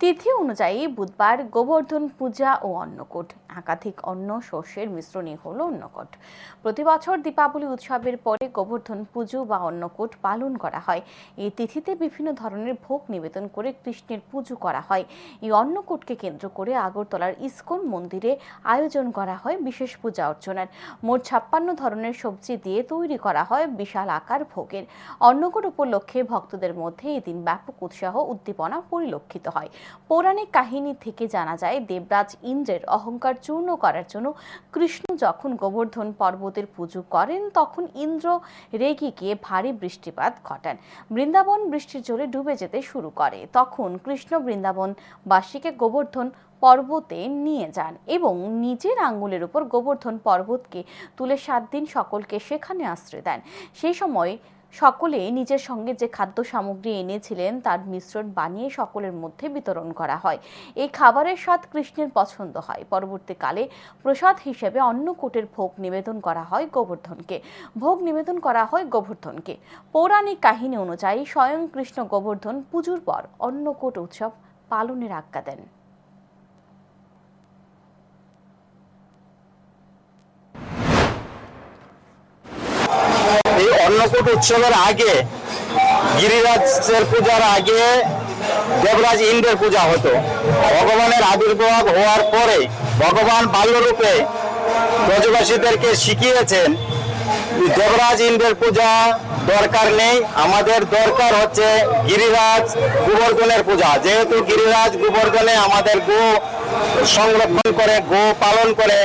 তিথি অনুযায়ী বুধবার গোবর্ধন পূজা ও অন্নকূট। একাধিক অন্ন শস্যের মিশ্রণই হল অন্নকূট। প্রতি বছর দীপাবলি উৎসবের পরে গোবর্ধন পুজো বা অন্নকূট পালন করা হয়। এই তিথিতে বিভিন্ন ধরনের ভোগ নিবেদন করে কৃষ্ণের পুজো করা হয়। এই অন্নকূটকে কেন্দ্র করে আগরতলার ইসকন মন্দিরে আয়োজন করা হয় বিশেষ পূজা অর্চনার। মোট ছাপ্পান্ন ধরনের সবজি দিয়ে তৈরি করা হয় বিশাল আকার ভোগের। অন্নকূট উপলক্ষে ভক্তদের মধ্যে এদিন ব্যাপক উৎসাহ উদ্দীপনা পরিলক্ষিত হয়। পৌরাণিক কাহিনী থেকে জানা যায়, দেবরাজ ইন্দ্রের অহংকার চূর্ণ করার জন্য কৃষ্ণ যখন গোবর্ধন পর্বতের পুজো করেন, তখন ইন্দ্র রেগে গিয়ে ভারী বৃষ্টিপাত ঘটান। বৃন্দাবন বৃষ্টির জলে ডুবে যেতে শুরু করে। তখন কৃষ্ণ বৃন্দাবন বৃন্দাবনবাসীকে গোবর্ধন পর্বতে নিয়ে যান এবং নিজের আঙ্গুলের উপর গোবর্ধন পর্বতকে তুলে সাত দিন সকলকে সেখানে আশ্রয় দেন। সেই সময় সকলে নিজের সঙ্গে যে খাদ্য সামগ্রী এনেছিলেন, তার মিশ্রণ বানিয়ে সকলের মধ্যে বিতরণ করা হয়। এই খাবারের স্বাদ কৃষ্ণের পছন্দ হয়। পরবর্তীকালে প্রসাদ হিসেবে অন্নকূটের ভোগ নিবেদন করা হয় গোবর্ধনকে। ভোগ নিবেদন করা হয় গোবর্ধনকে। পৌরাণিক কাহিনী অনুযায়ী স্বয়ং কৃষ্ণ গোবর্ধন পুজোর পর অন্নকূট উৎসব পালনের আজ্ঞা দেন এই অন্নকূট উৎসবের আগে গিরিরাজের পূজার আগে দেবরাজ ইন্দ্রের পূজা হতো। ভগবানের আবির্ভাব হওয়ার পরে ভগবান বাল্যরূপে ব্রজবাসীদেরকে শিখিয়েছেন, দেবরাজ ইন্দ্রের পূজা দরকার নেই, আমাদের দরকার হচ্ছে গিরিরাজ গোবর্ধনের পূজা। যেহেতু গিরিরাজ গোবর্ধনে আমাদের গো সংরক্ষণ করে, গো পালন করে